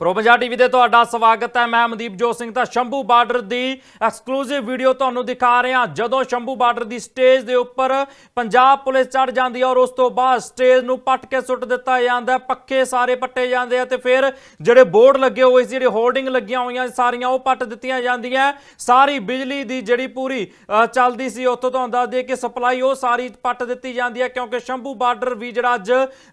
Pro Punjab TV ਤੇ ਤੁਹਾਡਾ ਸਵਾਗਤ ਹੈ। ਮੈਂ ਮਨਦੀਪ ਜੋਤ ਸਿੰਘ ਤਾਂ ਸ਼ੰਭੂ ਬਾਰਡਰ ਦੀ ਐਕਸਕਲੂਸਿਵ ਵੀਡੀਓ ਤੁਹਾਨੂੰ ਦਿਖਾ ਰਿਹਾ। ਜਦੋਂ ਸ਼ੰਭੂ ਬਾਰਡਰ ਦੀ ਸਟੇਜ ਦੇ ਉੱਪਰ ਪੰਜਾਬ ਪੁਲਿਸ ਚੜ ਜਾਂਦੀ ਹੈ ਔਰ ਉਸ ਤੋਂ ਬਾਅਦ ਸਟੇਜ ਨੂੰ ਪੱਟ ਕੇ ਸੁੱਟ ਦਿੱਤਾ ਜਾਂਦਾ ਪੱਖੇ ਸਾਰੇ ਪੱਟੇ ਜਾਂਦੇ ਆ ਤੇ ਫਿਰ ਜਿਹੜੇ ਬੋਰਡ ਲੱਗੇ ਹੋਏ ਸੀ, ਜਿਹੜੇ ਹੋਰਡਿੰਗ ਲੱਗੀਆਂ ਹੋਈਆਂ ਸਾਰੀਆਂ ਉਹ ਪੱਟ ਦਿੱਤੀਆਂ ਜਾਂਦੀਆਂ ਸਾਰੀ ਬਿਜਲੀ ਦੀ ਜਿਹੜੀ ਪੂਰੀ ਚੱਲਦੀ ਸੀ, ਉੱਥੋਂ ਤੋਂ ਦੱਸ ਦੇ ਕਿ ਸਪਲਾਈ ਉਹ ਸਾਰੀ ਪੱਟ ਦਿੱਤੀ ਜਾਂਦੀ ਹੈ ਕਿਉਂਕਿ ਸ਼ੰਭੂ ਬਾਰਡਰ ਵੀ ਜਿਹੜਾ ਅੱਜ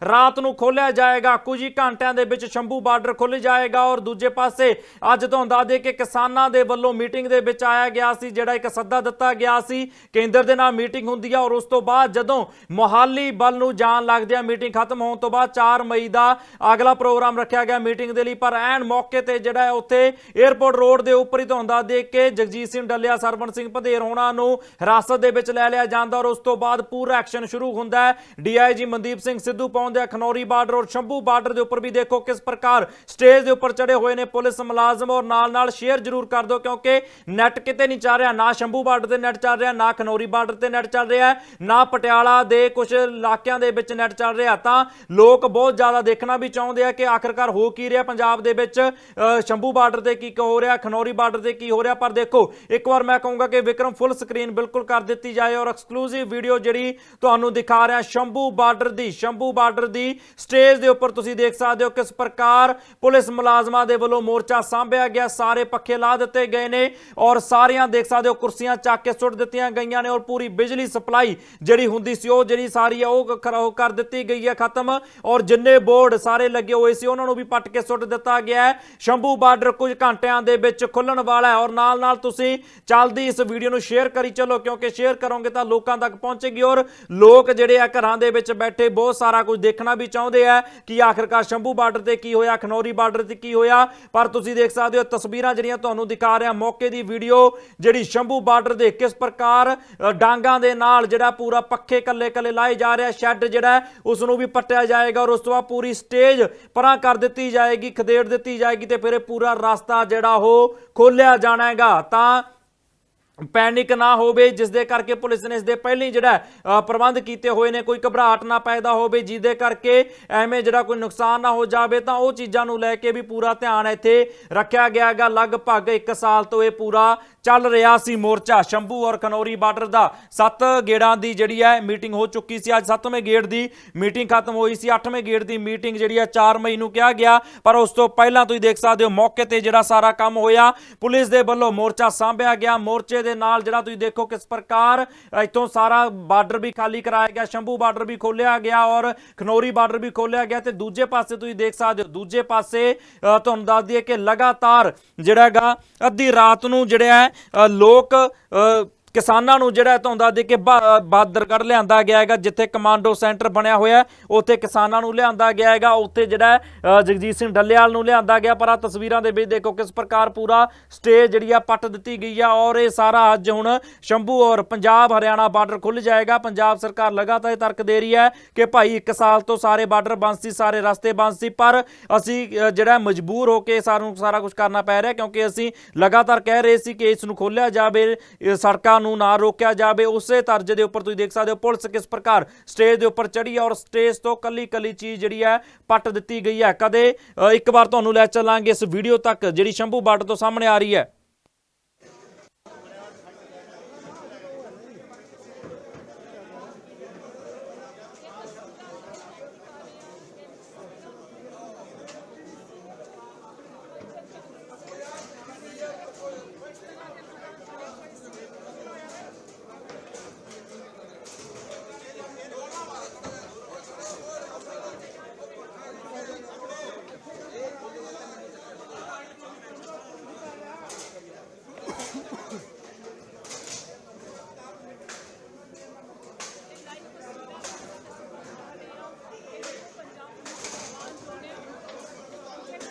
ਰਾਤ ਨੂੰ ਖੋਲਿਆ ਜਾਏਗਾ। ਕੁਝ ਹੀ ਘੰਟਿਆਂ ਦੇ ਵਿੱਚ ਸ਼ੰਭੂ ਬਾਰਡਰ ਖੁੱਲ ਜਾਏਗਾ ਔਰ ਦੂਜੇ ਪਾਸੇ ਅੱਜ ਤੋਂ ਦੱਸ ਦੇ ਕਿ ਕਿਸਾਨਾਂ ਦੇ ਵੱਲੋਂ ਮੀਟਿੰਗ ਦੇ ਵਿੱਚ ਆਇਆ ਗਿਆ ਸੀ, ਜਿਹੜਾ ਇੱਕ ਸੱਦਾ ਦਿੱਤਾ ਗਿਆ ਸੀ। ਕੇਂਦਰ ਦੇ ਨਾਲ ਮੀਟਿੰਗ ਹੁੰਦੀ ਹੈ ਔਰ ਉਸ ਤੋਂ ਬਾਅਦ ਜਦੋਂ ਮੋਹਾਲੀ ਬਲ ਨੂੰ ਜਾਣ ਲੱਗਦੇ ਆ, ਮੀਟਿੰਗ ਖਤਮ ਹੋਣ ਤੋਂ ਬਾਅਦ 4 ਮਈ ਦਾ ਅਗਲਾ ਪ੍ਰੋਗਰਾਮ ਰੱਖਿਆ ਗਿਆ ਮੀਟਿੰਗ ਦੇ ਲਈ। ਪਰ ਐਨ ਮੌਕੇ ਤੇ ਜਿਹੜਾ ਹੈ ਉੱਥੇ 에ਅਰਪੋਰਟ ਰੋਡ ਦੇ ਉੱਪਰ ਹੀ ਤੁਹਾਨੂੰ ਦੱਸ ਦੇ ਕਿ ਜਗਜੀਤ ਸਿੰਘ ਡੱਲਿਆ, ਸਰਵਣ ਸਿੰਘ ਭਦੇਰ ਹੋਣਾ ਨੂੰ ਹਿਰਾਸਤ ਦੇ ਵਿੱਚ ਲੈ ਲਿਆ ਜਾਂਦਾ ਔਰ ਉਸ ਤੋਂ ਬਾਅਦ ਪੂਰਾ ਐਕਸ਼ਨ ਸ਼ੁਰੂ ਹੁੰਦਾ ਹੈ। ਡੀਆਈਜੀ ਮਨਦੀਪ ਸਿੰਘ ਸਿੱਧੂ ਪਹੁੰਚਦੇ ਆ, ਖਨੌਰੀ ਬਾਰਡਰ ਔਰ ਸ਼ੰਭੂ ਬਾਰਡਰ ਦੇ ਉੱਪਰ ਵੀ ਦੇਖੋ ਕਿਸ ਪ੍ਰਕਾਰ ਸਟੇਜ ਦੇ ਉੱਪਰ ਚੜੇ ਹੋਏ ਨੇ ਪੁਲਿਸ ਮੁਲਾਜ਼ਮ ਔਰ ਨਾਲ ਨਾਲ ਸ਼ੇਅਰ ਜ਼ਰੂਰ ਕਰ ਦਿਓ ਕਿਉਂਕਿ ਨੈਟ ਕਿਤੇ ਨਹੀਂ ਚੱਲ ਰਿਹਾ ਨਾ ਸ਼ੰਭੂ ਬਾਰਡਰ ਤੇ ਨੈਟ ਚੱਲ ਰਿਹਾ ਨਾ ਖਨੌਰੀ ਬਾਰਡਰ ਤੇ ਨੈਟ ਚੱਲ ਰਿਹਾ ਨਾ ਪਟਿਆਲਾ ਦੇ ਕੁਝ ਇਲਾਕਿਆਂ ਦੇ ਵਿੱਚ ਨੈਟ ਚੱਲ ਰਿਹਾ। ਤਾਂ ਲੋਕ ਬਹੁਤ ਜ਼ਿਆਦਾ ਦੇਖਣਾ ਵੀ ਚਾਹੁੰਦੇ ਆ ਕਿ ਆਖਰਕਾਰ ਹੋ ਕੀ ਰਿਹਾ ਪੰਜਾਬ ਦੇ ਵਿੱਚ ਅ, ਸ਼ੰਭੂ ਬਾਰਡਰ ਤੇ ਕੀ ਹੋ ਰਿਹਾ ਖਨੌਰੀ ਬਾਰਡਰ ਤੇ ਕੀ ਹੋ ਰਿਹਾ। ਪਰ ਦੇਖੋ ਇੱਕ ਵਾਰ ਮੈਂ ਕਹੂੰਗਾ ਕਿ ਵਿਕਰਮ ਫੁੱਲ ਸਕਰੀਨ ਬਿਲਕੁਲ ਕਰ ਦਿੱਤੀ ਜਾਏ ਔਰ ਐਕਸਕਲੂਸਿਵ ਵੀਡੀਓ ਜਿਹੜੀ ਤੁਹਾਨੂੰ ਦਿਖਾ ਰਿਹਾ ਸ਼ੰਭੂ ਬਾਰਡਰ ਦੀ ਸ਼ੰਭੂ ਬਾਰਡਰ ਦੀ ਸਟੇਜ ਦੇ ਉੱਪਰ ਤੁਸੀਂ ਦੇਖ ਸਕਦੇ ਹੋ ਕਿਸ ਪ੍ਰਕਾਰ ਪੁਲਿਸ ਮੁਲਾਜ਼ਮਾਂ ਦੇ ਵੱਲੋਂ ਮੋਰਚਾ ਸਾਂਭਿਆ ਗਿਆ। ਸਾਰੇ ਪੱਖੇ ਲਾ ਦਿੱਤੇ ਗਏ ਨੇ ਔਰ ਸਾਰੀਆਂ ਦੇਖ ਸਕਦੇ ਹੋ, ਕੁਰਸੀਆਂ ਚੱਕ ਕੇ ਸੁੱਟ ਦਿੱਤੀਆਂ ਗਈਆਂ ਨੇ ਔਰ ਪੂਰੀ ਬਿਜਲੀ ਸਪਲਾਈ ਜਿਹੜੀ ਹੁੰਦੀ ਸੀ, ਉਹ ਜਿਹੜੀ ਸਾਰੀ ਆ, ਉਹ ਖ- ਕਰ ਦਿੱਤੀ ਗਈ ਹੈ ਖਤਮ। ਔਰ ਜਿੰਨੇ ਬੋਰਡ ਸਾਰੇ ਲੱਗੇ ਹੋਏ ਸੀ, ਉਹਨਾਂ ਨੂੰ ਵੀ ਪੱਟ ਕੇ ਸੁੱਟ ਦਿੱਤਾ ਗਿਆ ਹੈ। ਸ਼ੰਭੂ ਬਾਰਡਰ ਕੁਝ ਘੰਟਿਆਂ ਦੇ ਵਿੱਚ ਖੁੱਲਣ ਵਾਲਾ ਹੈ ਔਰ ਨਾਲ ਨਾਲ ਤੁਸੀਂ ਚੱਲਦੀ ਇਸ ਵੀਡੀਓ ਨੂੰ ਸ਼ੇਅਰ ਕਰੀ ਚੱਲੋ, ਕਿਉਂਕਿ ਸ਼ੇਅਰ ਕਰੋਗੇ ਤਾਂ ਲੋਕਾਂ ਤੱਕ ਪਹੁੰਚੇਗੀ ਔਰ ਲੋਕ ਜਿਹੜੇ ਆ ਘਰਾਂ ਦੇ ਵਿੱਚ ਬੈਠੇ, ਬਹੁਤ ਸਾਰਾ ਕੁਝ ਦੇਖਣਾ ਵੀ ਚਾਹੁੰਦੇ ਆ ਕਿ ਆਖਰਕਾਰ ਸ਼ੰਭੂ ਬਾਰਡਰ ਤੇ ਕੀ ਹੋਇਆ, ਖਨੌਰੀ ਬਾਰਡਰ ਤੇ ਕੀ ਹੋਇਆ? ਪਰ ਤੁਸੀਂ ਦੇਖ ਸਕਦੇ ਹੋ ਤਸਵੀਰਾਂ ਜਿਹੜੀਆਂ ਤੁਹਾਨੂੰ ਦਿਖਾ ਰਿਹਾ ਮੌਕੇ ਦੀ ਵੀਡੀਓ ਜਿਹੜੀ ਸ਼ੰਭੂ ਬਾਰਡਰ ਦੇ ਕਿਸ ਪ੍ਰਕਾਰ ਡਾਂਗਾਂ ਦੇ ਨਾਲ ਜਿਹੜਾ ਪੂਰਾ ਪੱਖੇ ਕੱਲੇ ਕੱਲੇ ਲਾਏ ਜਾ ਰਿਹਾ ਸ਼ੈੱਡ ਜਿਹੜਾ ਹੈ, ਉਸ ਨੂੰ ਵੀ ਪੱਟਿਆ ਜਾਏਗਾ ਔਰ ਉਸ ਤੋਂ ਬਾਅਦ ਪੂਰੀ ਸਟੇਜ ਪਰਾਂ ਕਰ ਦਿੱਤੀ ਜਾਏਗੀ ਖਦੇੜ ਦਿੱਤੀ ਜਾਏਗੀ ਤੇ ਫਿਰ ਇਹ ਪੂਰਾ ਰਸਤਾ ਜਿਹੜਾ ਉਹ ਖੋਲਿਆ ਜਾਣਾ ਹੈਗਾ। ਤਾਂ ਪੈਨਿਕ ਨਾ ਹੋਵੇ ਜਿਸ ਦੇ ਕਰਕੇ ਪੁਲਿਸ ਨੇ ਇਸ ਦੇ ਪਹਿਲਾਂ ਜਿਹੜਾ ਪ੍ਰਬੰਧ ਕੀਤੇ ਹੋਏ ਨੇ, ਕੋਈ ਘਬਰਾਹਟ ਨਾ ਪੈਦਾ ਹੋਵੇ, ਜਿਹਦੇ ਕਰਕੇ ਐਵੇਂ ਜਿਹੜਾ ਕੋਈ ਨੁਕਸਾਨ ਨਾ ਹੋ ਜਾਵੇ, ਤਾਂ ਉਹ ਚੀਜ਼ਾਂ ਨੂੰ ਲੈ ਕੇ ਵੀ ਪੂਰਾ ਧਿਆਨ ਇੱਥੇ ਰੱਖਿਆ ਗਿਆ ਹੈਗਾ। ਲਗਭਗ 1 ਸਾਲ ਤੋਂ ਇਹ ਪੂਰਾ ਚੱਲ ਰਿਹਾ ਸੀ ਮੋਰਚਾ। ਸ਼ੰਭੂ ਔਰ ਖਨੌਰੀ ਬਾਰਡਰ ਦਾ ਸੱਤ ਗੇੜਾਂ ਦੀ ਜਿਹੜੀ ਹੈ ਮੀਟਿੰਗ ਹੋ ਚੁੱਕੀ ਸੀ। ਅੱਜ 7ਵੇਂ ਗੇੜ ਦੀ ਮੀਟਿੰਗ ਖਤਮ ਹੋਈ ਸੀ। 8ਵੇਂ ਗੇੜ ਦੀ ਮੀਟਿੰਗ ਜਿਹੜੀ ਹੈ 4 ਮਈ ਨੂੰ ਕਿਹਾ ਗਿਆ। ਪਰ ਉਸ ਤੋਂ ਪਹਿਲਾਂ ਤੁਸੀਂ ਦੇਖ ਸਕਦੇ ਹੋ, ਮੌਕੇ ਤੇ ਜਿਹੜਾ ਸਾਰਾ ਕੰਮ ਹੋਇਆ, ਪੁਲਿਸ ਦੇ ਵੱਲੋਂ ਮੋਰਚਾ ਸਾਂਭਿਆ ਗਿਆ। ਮੋਰਚੇ ਦੇ ਨਾਲ ਜਿਹੜਾ ਤੁਸੀਂ ਦੇਖੋ ਕਿਸ ਪ੍ਰਕਾਰ ਇੱਥੋਂ ਸਾਰਾ ਬਾਰਡਰ ਵੀ ਖਾਲੀ ਕਰਾਇਆ ਗਿਆ, ਸ਼ੰਭੂ ਬਾਰਡਰ ਵੀ ਖੋਲਿਆ ਗਿਆ ਔਰ ਖਨੌਰੀ ਬਾਰਡਰ ਵੀ ਖੋਲਿਆ ਗਿਆ ਤੇ ਦੂਜੇ ਪਾਸੇ ਤੁਸੀਂ ਦੇਖ ਸਕਦੇ ਹੋ, ਦੂਜੇ ਪਾਸੇ ਤੁਹਾਨੂੰ ਦੱਸ ਦਈਏ ਕਿ ਲਗਾਤਾਰ ਜਿਹੜਾ ਹੈਗਾ, ਅੱਧੀ ਰਾਤ ਨੂੰ ਜਿਹੜਾ ਹੈ ਲੋਕ ਅ, ਕਿਸਾਨਾਂ ਨੂੰ ਜਿਹੜਾ ਤੁਹਾਨੂੰ ਦੇ ਕੇ ਬਾ- ਬਹਾਦਰਗੜ੍ਹ ਲਿਆਂਦਾ ਗਿਆ ਹੈਗਾ, ਜਿੱਥੇ ਕਮਾਂਡੋ ਸੈਂਟਰ ਬਣਿਆ ਹੋਇਆ ਉੱਥੇ ਕਿਸਾਨਾਂ ਨੂੰ ਲਿਆਂਦਾ ਗਿਆ ਹੈਗਾ, ਉੱਥੇ ਜਿਹੜਾ ਜਗਜੀਤ ਸਿੰਘ ਡੱਲੇਵਾਲ ਨੂੰ ਲਿਆਂਦਾ ਗਿਆ, ਪਰ ਆ ਤਸਵੀਰਾਂ ਦੇ ਵਿੱਚ ਦੇਖੋ ਕਿਸ ਪ੍ਰਕਾਰ ਪੂਰਾ ਸਟੇਜ ਜਿਹੜੀ ਆ ਪੱਟ ਦਿੱਤੀ ਗਈ ਆ, ਔਰ ਇਹ ਸਾਰਾ ਅੱਜ ਹੁਣ ਸ਼ੰਭੂ ਔਰ ਪੰਜਾਬ ਹਰਿਆਣਾ ਬਾਰਡਰ ਖੁੱਲ ਜਾਏਗਾ, ਪੰਜਾਬ ਸਰਕਾਰ ਲਗਾਤਾਰ ਇਹ ਤਰਕ ਦੇ ਰਹੀ ਹੈ ਕਿ ਭਾਈ 1 ਸਾਲ ਤੋਂ ਸਾਰੇ ਬਾਰਡਰ ਬੰਦ ਸੀ, ਸਾਰੇ ਰਸਤੇ ਬੰਦ ਸੀ, ਪਰ ਅਸੀਂ ਜਿਹੜਾ ਮਜਬੂਰ ਹੋ ਕੇ ਸਾਨੂੰ ਸਾਰਾ ਕੁਝ ਕਰਨਾ ਪੈ ਰਿਹਾ, ਕਿਉਂਕਿ ਅਸੀਂ ਲਗਾਤਾਰ ਕਹਿ ਰਹੇ ਸੀ ਕਿ ਇਸ ਨੂੰ ਖੋਲਿਆ ਜਾਵੇ, ਇਹ ਸੜਕਾਂ ਨੂੰ ਨਾ ਰੋਕਿਆ ਜਾਵੇ, ਉਸੇ ਤਰਜ ਦੇ ਉੱਪਰ ਤੁਸੀਂ ਦੇਖ ਸਕਦੇ ਹੋ, ਪੁਲਿਸ ਕਿਸ ਪ੍ਰਕਾਰ ਸਟੇਜ ਦੇ ਉੱਪਰ ਚੜੀ ਹੈ ਔਰ ਸਟੇਜ ਤੋਂ ਕੱਲੀ ਕੱਲੀ ਚੀਜ਼ ਜਿਹੜੀ ਹੈ ਪੱਟ ਦਿੱਤੀ ਗਈ ਹੈ। ਕਦੇ ਇੱਕ ਵਾਰ ਤੁਹਾਨੂੰ ਲੈ ਚੱਲਾਂਗੇ ਇਸ ਵੀਡੀਓ ਤੱਕ, ਜਿਹੜੀ ਸ਼ੰਭੂ ਬਾਰਡਰ ਤੋਂ ਸਾਹਮਣੇ ਆ ਰਹੀ ਹੈ।